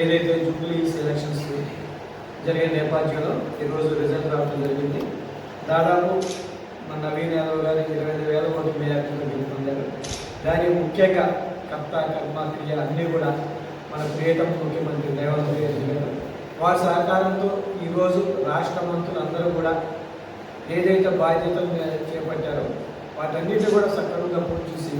ఏదైతే Jubilee elections జరిగే నేపథ్యంలో ఈరోజు రిజల్ట్ రావడం జరిగింది. దాదాపు మన నవీన్ యాదవ్ గారు ఇరవై ఐదు వేల కోట్ల మేయార్టీలో గెలుపొందారు దాని ముఖ్యంగా కర్త కర్మ క్రియ అన్నీ కూడా మన ప్రియతమ ముఖ్యమంత్రి రేవంత్ రెడ్డి గారు వారి సహకారంతో ఈరోజు రాష్ట్ర మంత్రులు అందరూ కూడా ఏదైతే బాధ్యతలు చేపట్టారో వాటన్నిటిని కూడా సక్రమంగా పూర్తి చేసి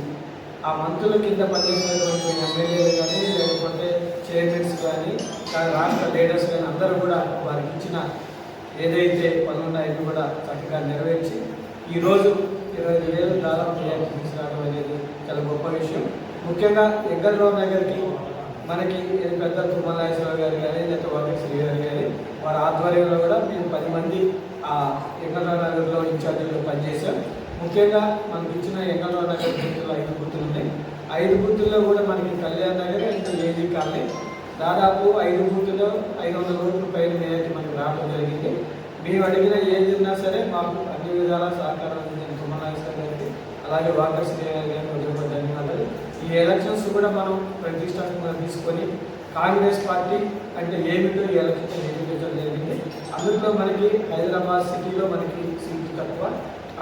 ఆ మంత్రుల కింద పనిచేసినటువంటి ఎమ్మెల్యేలు కానీ లేకపోతే చైర్మన్స్ కానీ కానీ రాష్ట్ర లీడర్స్ కానీ అందరూ కూడా వారికి ఇచ్చిన ఏదైతే పనులున్నాయో కూడా చక్కగా నెరవేర్చి ఈరోజు ఇరవై వేలు దాదాపు తీసుకురావడం అనేది చాలా గొప్ప విషయం. ముఖ్యంగా ఎగ్గర్రావు నగర్కి మనకి పెద్ద తుమ్మలాశ్వరరావు గారు కానీ లేకపోతే వాకశ్రీ గారు కానీ వారి ఆధ్వర్యంలో కూడా మేము పది మంది ఆ ఎగ్గర్రావు నగర్లో ఇన్ఛార్జీలు పనిచేశాం. ముఖ్యంగా మనకి ఇచ్చిన ఎగ్గర్రావు నగర్ బూతులు ఐదు గుర్తులు ఉన్నాయి. ఐదు గుర్తుల్లో కూడా మనకి కళ్యాణ్ నగర్ ఇంకా ఏజీ కాలనీ దాదాపు ఐదు గుర్తుల్లో ఐదు వందల కోట్ల పైన మేరకు మనకి రావడం జరిగింది. మేము అడిగిన ఏది ఉన్నా సరే మాకు అన్ని విధాల సహకారం అందించిన తుమ్మనాగేశ్వర గారికి అలాగే వాకర్స్ గారికి ధన్యవాదాలు. ఈ ఎలక్షన్స్ కూడా మనం ప్రతిష్టాత్మకంగా తీసుకొని కాంగ్రెస్ పార్టీ అంటే ఏమిటో ఈ ఎలక్షన్ నిరూపించడం జరిగింది? అందులో మనకి హైదరాబాద్ సిటీలో మనకి సీట్లు తక్కువ.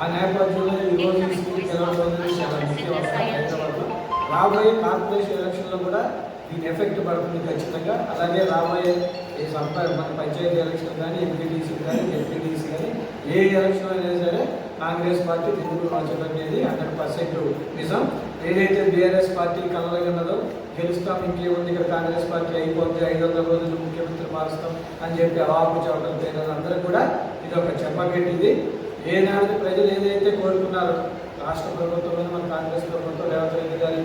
ఆ నేపథ్యంలో ఈరోజు సీట్లు గెలవడం అనేది చాలా ముఖ్యం హైదరాబాద్లో. రాబోయే కార్పొరేషన్ ఎలక్షన్లో కూడా దీని ఎఫెక్ట్ పడుతుంది ఖచ్చితంగా. అలాగే రాబోయే ఈ సంప మన పంచాయతీ ఎలక్షన్ కానీ ఎంపీటీసీ కానీ ఎంపీటీసీ కానీ ఏ ఎలక్షన్ అయినా సరే కాంగ్రెస్ పార్టీ తిరుగుడు మార్చడం అనేది హండ్రెడ్ పర్సెంట్ నిజం. ఏదైతే బీఆర్ఎస్ పార్టీ కలలుగన్నదో గెలుస్తాం ఇంకేముంది ఇక్కడ కాంగ్రెస్ పార్టీ అయిపోతే ఐదు వందల రోజులు ముఖ్యమంత్రి మారుస్తాం అని చెప్పి అవాపు చవటం పేరు కూడా ఇది ఒక చెప్పగట్టింది. ఏనాడు ప్రజలు ఏదైతే కోరుకున్నారో రాష్ట్ర ప్రభుత్వం మన కాంగ్రెస్ ప్రభుత్వం రేవంత్ రెడ్డి గారి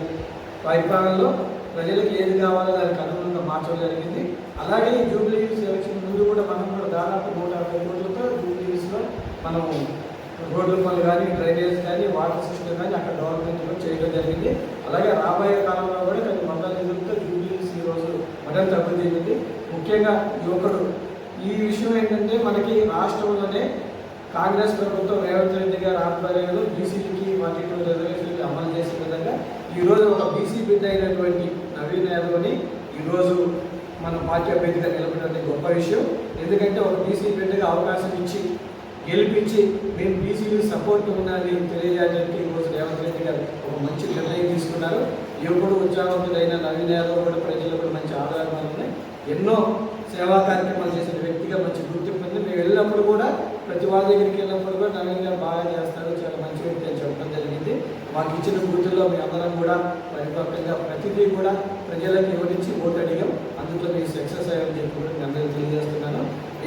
పరిపాలనలో ప్రజలకు ఏది కావాలో దానికి అనుగుణంగా మార్చడం జరిగింది. అలాగే ఈ జూబ్లీ హిల్స్ ఎలక్షన్ ముందు కూడా మనం కూడా దాదాపు నూట యాభై కోట్లతో జూబ్లీ హిల్స్లో మనం రోడ్ల పనులు కానీ డ్రైనేజ్ కానీ వాటర్ సిస్టమ్ కానీ అక్కడ డెవలప్మెంట్ కూడా చేయడం జరిగింది. అలాగే రాబోయే కాలంలో కూడా కొన్ని వందల నిధులతో జూబ్లీ హిల్స్ ఈరోజు మరింత అభివృద్ధి చెందింది ముఖ్యంగా యువకుడు ఈ విషయం ఏంటంటే మనకి రాష్ట్రంలోనే కాంగ్రెస్ ప్రభుత్వం రేవంత్ రెడ్డి గారి ఆధ్వర్యంలో బీసీకి వాటి రిజర్వేషన్లు అమలు చేసే విధంగా ఈరోజు ఒక బీసీ బిడ్డ అయినటువంటి నవీన్ యాదవ్ని ఈరోజు మన పార్టీ అభ్యర్థిగా నిలబడడం గొప్ప విషయం. ఎందుకంటే ఒక బీసీ బిడ్డగా అవకాశం ఇచ్చి గెలిపించి మేము బీసీలు సపోర్ట్ ఉన్నది తెలియజేయడానికి ఈరోజు రేవంత్ రెడ్డి గారు ఒక మంచి నిర్ణయం తీసుకున్నారు. ఎవరు ఉత్సాహవంతుడైన నవీన్ యాదవ్ కూడా ప్రజలు కూడా మంచి ఆధారాలు ఉన్నాయి. ఎన్నో సేవా కార్యక్రమాలు చేసిన వ్యక్తిగా మంచి గుర్తింపు ఉంది. మేము వెళ్ళినప్పుడు కూడా ప్రతి వాళ్ళ దగ్గరికి వెళ్ళినప్పుడు కూడా నవీన్ గారు బాగా చేస్తారు చాలా మంచి వ్యక్తి అని చెప్పడం జరిగింది. మాకు ఇచ్చిన గుర్తుల్లో మీ అందరం కూడా పరిపక్వంగా ప్రతిదీ కూడా ప్రజలకు వివరించి ఓటు అడిగాం అందులో మీరు సక్సెస్ అయ్యారని చెప్పి కూడా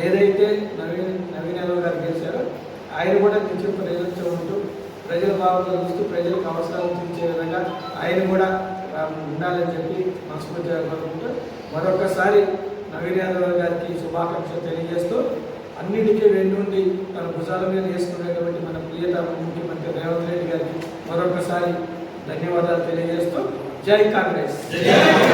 ఏదైతే నవీన్ నవీన్ యాదవ్ గారు గెలిచారో ఆయన కూడా నిత్యం ప్రజలతో ఉంటూ ప్రజల బాబులు చూస్తూ ప్రజలకు అవసరాలు తీర్చే విధంగా ఆయన కూడా ఉండాలని చెప్పి మనస్ఫూర్తిగా కోరుకుంటూ మరొకసారి నవీన్ యాదవ్ గారికి శుభాకాంక్షలు తెలియజేస్తూ అన్నిటికీ వెన్నుండి తన భుజాల మీద వేసుకునేటువంటి మన ప్రియత ముఖ్యమంత్రి రేవంత్ రెడ్డి గారికి మరొకసారి ధన్యవాదాలు తెలియజేస్తూ జై కాంగ్రెస్. జై కాంగ్రెస్.